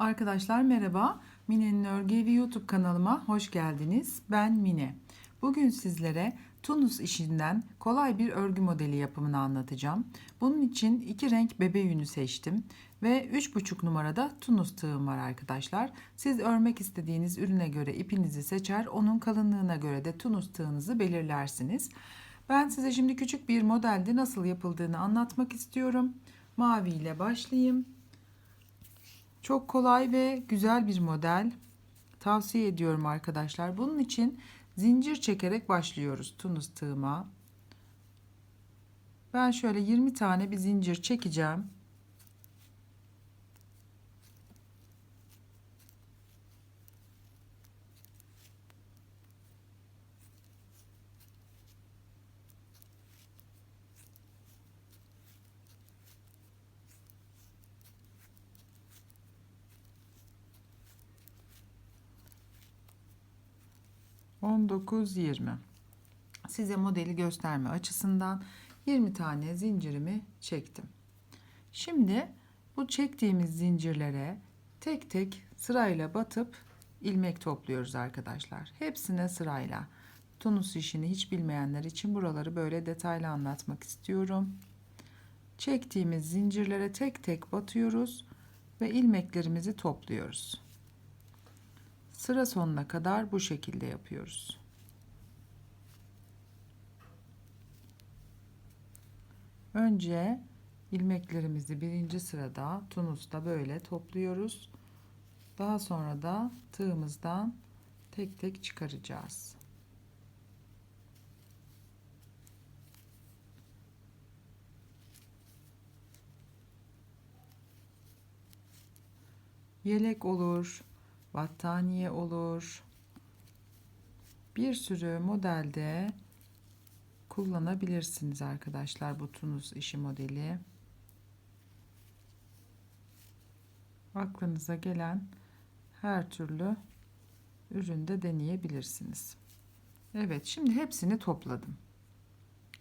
Arkadaşlar merhaba. Mine'nin Örgü Evi YouTube kanalıma hoş geldiniz. Ben Mine. Bugün sizlere Tunus işinden kolay bir örgü modeli yapımını anlatacağım. Bunun için iki renk bebe yünü seçtim ve 3,5 numarada Tunus tığım var arkadaşlar. Siz örmek istediğiniz ürüne göre ipinizi seçer, onun kalınlığına göre de Tunus tığınızı belirlersiniz. Ben size şimdi küçük bir modelde nasıl yapıldığını anlatmak istiyorum. Mavi ile başlayayım. Çok kolay ve güzel bir model. Tavsiye ediyorum arkadaşlar. Bunun için zincir çekerek başlıyoruz tunus tığıma. Ben şöyle 20 tane bir zincir çekeceğim. On dokuz yirmi. Size modeli gösterme açısından 20 tane zincirimi çektim. Şimdi bu çektiğimiz zincirlere tek tek sırayla batıp ilmek topluyoruz arkadaşlar. Hepsine sırayla. Tunus işini hiç bilmeyenler için buraları böyle detaylı anlatmak istiyorum. Çektiğimiz zincirlere tek tek batıyoruz ve ilmeklerimizi topluyoruz. Sıra sonuna kadar bu şekilde yapıyoruz. Önce ilmeklerimizi birinci sırada tunusta böyle topluyoruz. Daha sonra da tığımızdan tek tek çıkaracağız. Yelek olur, battaniye olur. Bir sürü modelde kullanabilirsiniz arkadaşlar bu tunus işi modeli. Aklınıza gelen her türlü üründe deneyebilirsiniz. Evet şimdi hepsini topladım.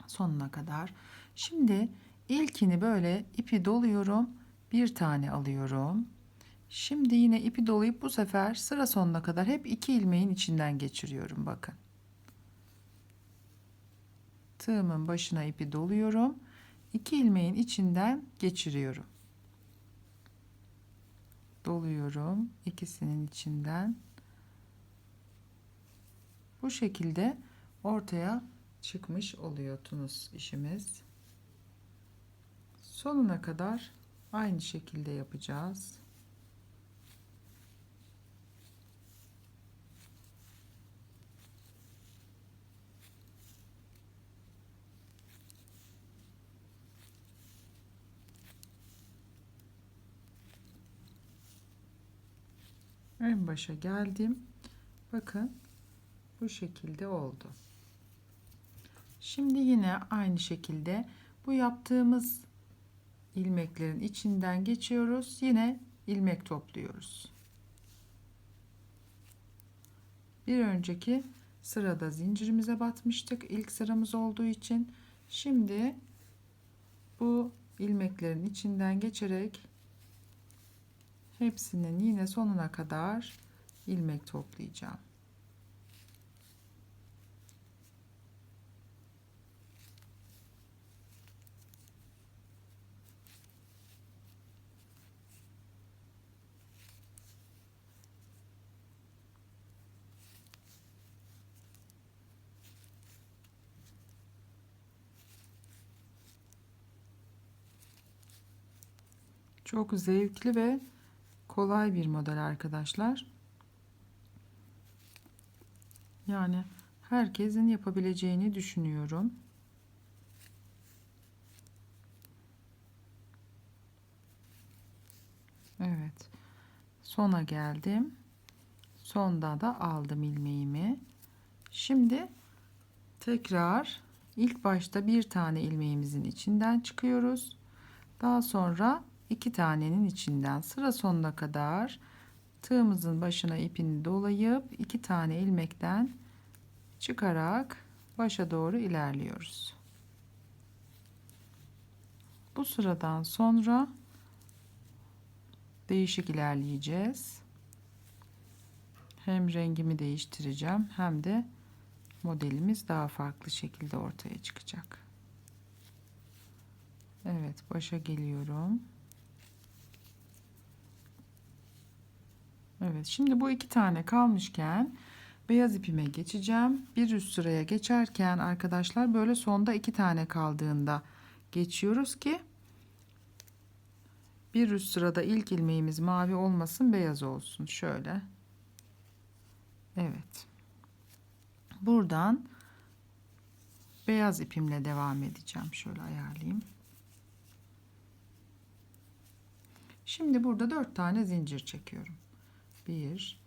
Sonuna kadar. Şimdi ilkini böyle ipi doluyorum. Bir tane alıyorum. Şimdi yine ipi dolayıp bu sefer sıra sonuna kadar hep iki ilmeğin içinden geçiriyorum bakın. Tığımın başına ipi doluyorum. İki ilmeğin içinden geçiriyorum. Doluyorum ikisinin içinden. Bu şekilde ortaya çıkmış oluyor tunus işimiz. Sonuna kadar aynı şekilde yapacağız. En başa geldim. Bakın bu şekilde oldu. Şimdi yine aynı şekilde bu yaptığımız ilmeklerin içinden geçiyoruz. Yine ilmek topluyoruz. Bir önceki sırada zincirimize batmıştık. İlk sıramız olduğu için şimdi bu ilmeklerin içinden geçerek hepsinin yine sonuna kadar ilmek toplayacağım. Çok zevkli ve kolay bir model arkadaşlar. Yani herkesin yapabileceğini düşünüyorum. Evet. Sona geldim. Sonda da aldım ilmeğimi. Şimdi tekrar ilk başta bir tane ilmeğimizin içinden çıkıyoruz. Daha sonra iki tanenin içinden sıra sonuna kadar tığımızın başına ipini dolayıp iki tane ilmekten çıkarak başa doğru ilerliyoruz. Bu sıradan sonra değişik ilerleyeceğiz. Hem rengimi değiştireceğim hem de modelimiz daha farklı şekilde ortaya çıkacak. Evet başa geliyorum. Evet şimdi bu iki tane kalmışken beyaz ipime geçeceğim. Bir üst sıraya geçerken arkadaşlar böyle sonda iki tane kaldığında geçiyoruz ki bir üst sırada ilk ilmeğimiz mavi olmasın beyaz olsun. Şöyle. Evet. Buradan beyaz ipimle devam edeceğim. Şöyle ayarlayayım. Şimdi burada dört tane zincir çekiyorum. 1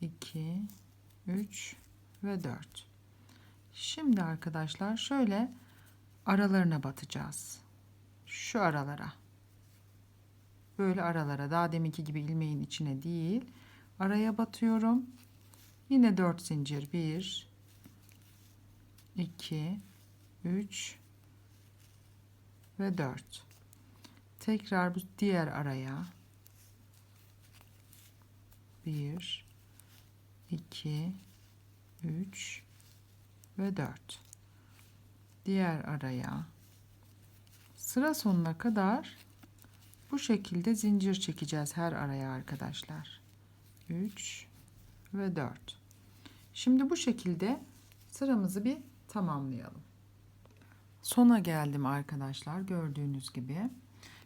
2 3 ve 4 şimdi arkadaşlar şöyle aralarına batacağız. Şu aralara. Böyle aralara. Daha deminki gibi ilmeğin içine değil. Araya batıyorum. Yine 4 zincir. 1 2 3 ve 4 tekrar bu diğer araya 1 2 3 ve 4 diğer araya sıra sonuna kadar bu şekilde zincir çekeceğiz her araya arkadaşlar. 3 ve 4 şimdi bu şekilde sıramızı bir tamamlayalım. Sona geldim arkadaşlar gördüğünüz gibi.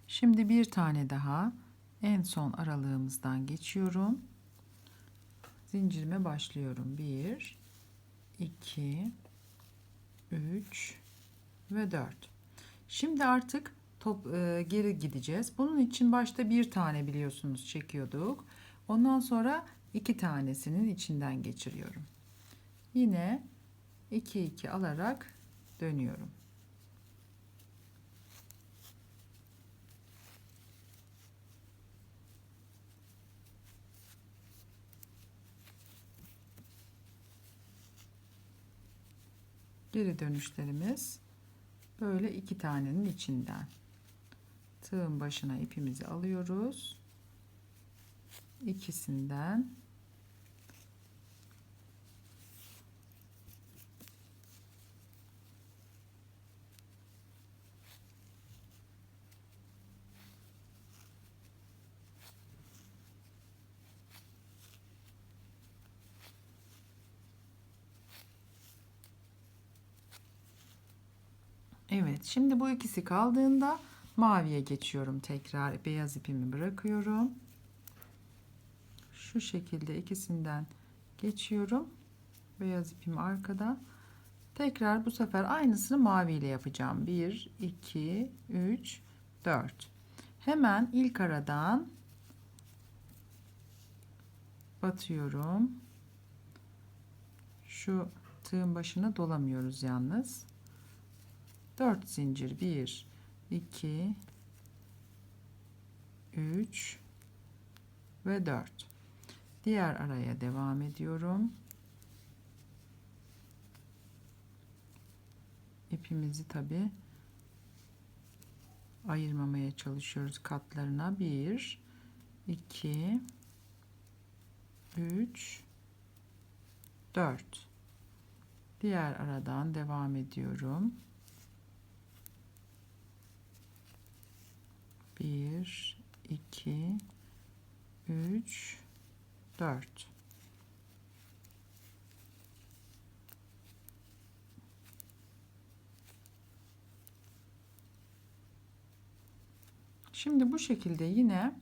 Şimdi bir tane daha en son aralığımızdan geçiyorum zincirime başlıyorum. 1 2 3 ve 4 şimdi artık top e, geri gideceğiz. Bunun için başta bir tane biliyorsunuz çekiyorduk. Ondan sonra iki tanesinin içinden geçiriyorum. Yine 2 2 alarak dönüyorum geri dönüşlerimiz böyle iki tanenin içinden. Tığın başına ipimizi alıyoruz. İkisinden Evet şimdi bu ikisi kaldığında maviye geçiyorum tekrar. Beyaz ipimi bırakıyorum. Şu şekilde ikisinden geçiyorum. Beyaz ipim arkada. Tekrar bu sefer aynısını mavi ile yapacağım. 1 2 3 4 hemen ilk aradan batıyorum. Şu tığın başına dolamıyoruz yalnız 4 zincir. 1 2 3 ve 4 diğer araya devam ediyorum. İpimizi tabi ayırmamaya çalışıyoruz katlarına. 1 2 3 4 diğer aradan devam ediyorum 1 2 3 4 Şimdi bu şekilde yine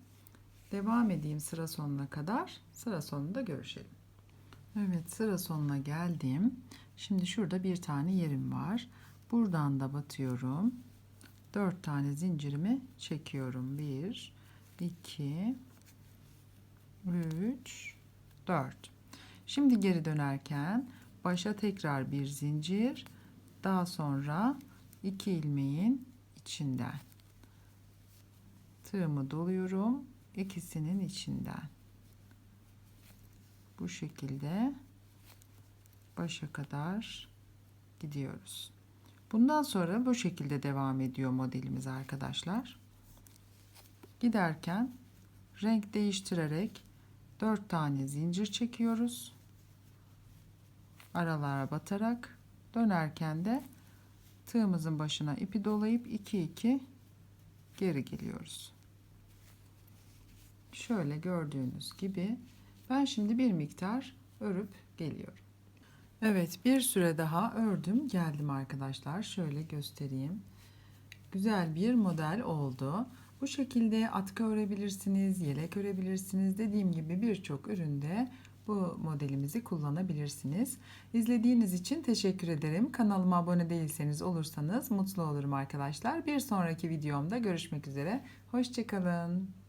devam edeyim sıra sonuna kadar. Sıra sonunda görüşelim. Evet sıra sonuna geldim. Şimdi şurada bir tane yerim var. Buradan da batıyorum. 4 tane zincirimi çekiyorum. 1 2 3 4 Şimdi geri dönerken başa tekrar bir zincir daha sonra iki ilmeğin içinden tığımı doluyorum ikisinin içinden bu şekilde başa kadar gidiyoruz. Bundan sonra bu şekilde devam ediyor modelimiz arkadaşlar. Giderken renk değiştirerek 4 tane zincir çekiyoruz. Aralara batarak dönerken de tığımızın başına ipi dolayıp 2 2 geri geliyoruz. Şöyle gördüğünüz gibi ben şimdi bir miktar örüp geliyorum. Evet bir süre daha ördüm geldim arkadaşlar. Şöyle göstereyim. Güzel bir model oldu. Bu şekilde atkı örebilirsiniz, yelek örebilirsiniz. Dediğim gibi birçok üründe bu modelimizi kullanabilirsiniz. İzlediğiniz için teşekkür ederim. Kanalıma abone değilseniz olursanız mutlu olurum arkadaşlar. Bir sonraki videomda görüşmek üzere. Hoşçakalın.